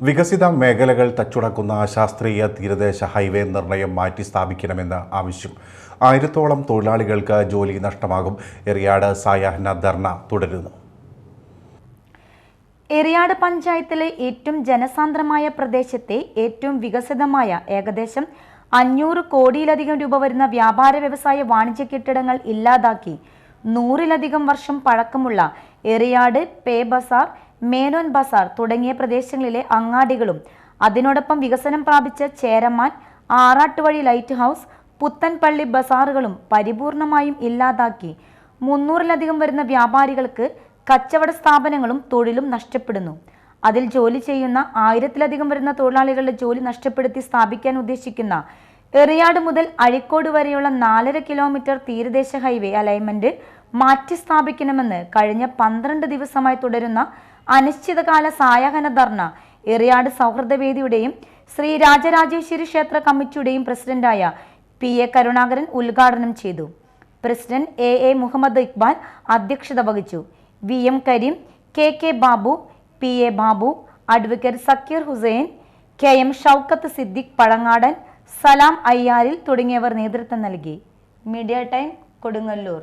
വികസിത മേഖലകൾ തച്ചുടക്കുന്ന ശാസ്ത്രീയ തീരദേശ ഹൈവേ നിർണയം മാറ്റി സ്ഥാപിക്കണമെന്ന് ആവശ്യം. ആയിരത്തോളം തൊഴിലാളികൾക്ക് ജോലി നഷ്ടമാകും. എറിയാട് സായാഹ്ന ധർണ തുടരുന്നു. എറിയാട് പഞ്ചായത്തിലെ ഏറ്റവും ജനസാന്ദ്രമായ പ്രദേശത്തെ ഏറ്റവും വികസിതമായ ഏകദേശം അഞ്ഞൂറ് കോടിയിലധികം രൂപ വരുന്ന വ്യാപാര വ്യവസായ വാണിജ്യ കെട്ടിടങ്ങൾ ഇല്ലാതാക്കി നൂറിലധികം വർഷം പഴക്കമുള്ള എറിയാട് പേ ബസാർ മേനോൻ ബസാർ തുടങ്ങിയ പ്രദേശങ്ങളിലെ അങ്ങാടികളും അതിനോടൊപ്പം വികസനം പ്രാപിച്ച ചേരമാൻ ആറാട്ടുവഴി ലൈറ്റ് ഹൗസ് പുത്തൻപള്ളി ബസാറുകളും പരിപൂർണമായും ഇല്ലാതാക്കി. മുന്നൂറിലധികം വരുന്ന വ്യാപാരികൾക്ക് കച്ചവട സ്ഥാപനങ്ങളും തൊഴിലും നഷ്ടപ്പെടുന്നു. അതിൽ ജോലി ചെയ്യുന്ന ആയിരത്തിലധികം വരുന്ന തൊഴിലാളികളുടെ ജോലി നഷ്ടപ്പെടുത്തി സ്ഥാപിക്കാൻ ഉദ്ദേശിക്കുന്ന എറിയാട് മുതൽ അഴിക്കോട് വരെയുള്ള നാലര കിലോമീറ്റർ തീരദേശ ഹൈവേ അലൈൻമെന്റ് മാറ്റി സ്ഥാപിക്കണമെന്ന് കഴിഞ്ഞ പന്ത്രണ്ട് ദിവസമായി തുടരുന്ന അനിശ്ചിതകാല സായാഹന ധർണ എറിയാട് സൗഹൃദവേദിയുടെയും ശ്രീ രാജരാജേശ്വരി ക്ഷേത്ര കമ്മിറ്റിയുടെയും പ്രസിഡന്റായ പി എ കരുണാകരൻ ഉദ്ഘാടനം ചെയ്തു. President A A Muhammad Iqbal അധ്യക്ഷത വഹിച്ചു. V M Karim K K Babu P A Babu advocate Zakir Hussain K M Shoukath Siddique Pazhangadan Salam Ayyaril തുടങ്ങിയവർ നേതൃത്വം നൽകി. Media time Kodungallur.